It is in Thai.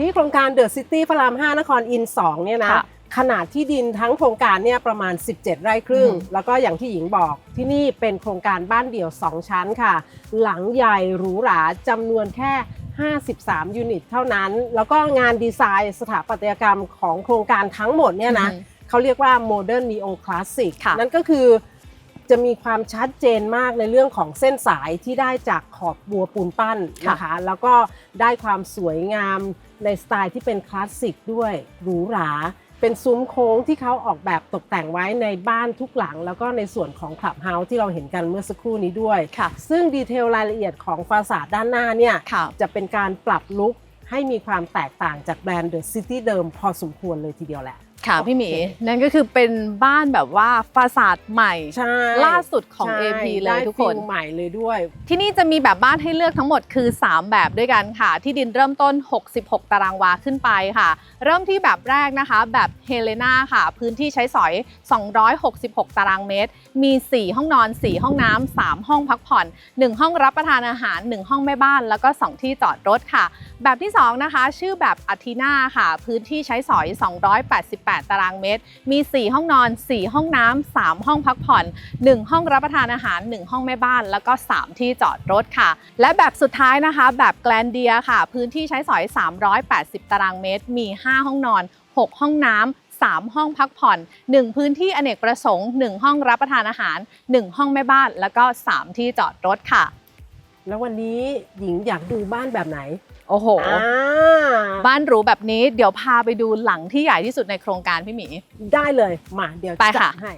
ที่โครงการเดอะซิตี้พระราม 5 นครอินทร์2เนี่ยนะ ค่ะขนาดที่ดินทั้งโครงการเนี่ยประมาณ 17 ไร่ครึ่ง อืม แล้วก็อย่างที่หญิงบอกที่นี่เป็นโครงการบ้านเดี่ยว 2 ชั้นค่ะ หลังใหญ่หรูหราจำนวนแค่ 53 ยูนิตเท่านั้น แล้วก็งานดีไซน์สถาปัตยกรรมของโครงการทั้งหมดเนี่ยนะ อืม เขาเรียกว่าโมเดิร์นนีโอคลาสสิกค่ะ นั่นก็คือ จะมีความชัดเจนมากในเรื่องของเส้นสายที่ได้จากขอบบัวปูนปั้นนะคะ แล้วก็ได้ความสวยงามในสไตล์ที่เป็นคลาสสิกด้วยหรูหราเป็นซุ้มโค้งที่เขาออกแบบตกแต่งไว้ในบ้านทุกหลัง แล้วก็ในส่วนของคลับเฮาส์ที่เราเห็นกันเมื่อสักครู่นี้ด้วยค่ะซึ่งดีเทลรายละเอียดของฟาสาดด้านหน้าเนี่ยค่ะจะเป็นการปรับลุคให้มีความแตกต่างจากแบรนด์เดอะซิตี้เดิมพอสมควรเลยทีเดียวแหละ ค่ะพี่หมีโอเคนั่นก็คือเป็นบ้านแบบว่าฟาสาดใหม่ใช่ล่าสุดของใช่ AP เลได้ยทุกคนฟิลใหม่เลยด้วย ที่นี่จะมีแบบบ้านให้เลือกทั้งหมดคือ 3 แบบด้วยกันค่ะ ที่ดินเริ่มต้น 66 ตารางวาขึ้นไปค่ะ เริ่มที่แบบแรกนะคะ แบบเฮเลนาค่ะ พื้นที่ใช้สอย 266 ตารางเมตร มี 4 ห้องนอน 4 ห้องน้ำ3ห้องพักผ่อน 1 ห้องรับประทานอาหาร 1 ห้องแม่บ้าน แล้วก็ 2 ที่จอดรถค่ะ แบบที่ 2 นะคะ ชื่อแบบอาทินาค่ะ พื้นที่ใช้สอย 288ตารางเมตร มี 4 ห้องนอน 4 ห้องน้ำ 3 ห้องพักผ่อน 1 ห้องรับประทานอาหาร 1 ห้องแม่บ้าน แล้วก็ 3 ที่จอดรถค่ะ และแบบสุดท้ายนะคะ แบบแกลนเดียค่ะ พื้นที่ใช้สอย 380 ตารางเมตร มี 5 ห้องนอน 6 ห้องน้ำ3 ห้องพักผ่อน 1 พื้นที่อเนกประสงค์ 1 ห้องรับประทานอาหาร 1 ห้องแม่บ้าน แล้วก็ 3 ที่จอดรถค่ะ แล้ววันนี้หญิงอยากดูบ้านแบบไหน โอ้โห อ่า บ้านหรูแบบนี้เดี๋ยวพาไปดูหลังที่ใหญ่ที่สุดในโครงการพี่หมี ได้เลยมาเดี๋ยวไปจัค่ะดให้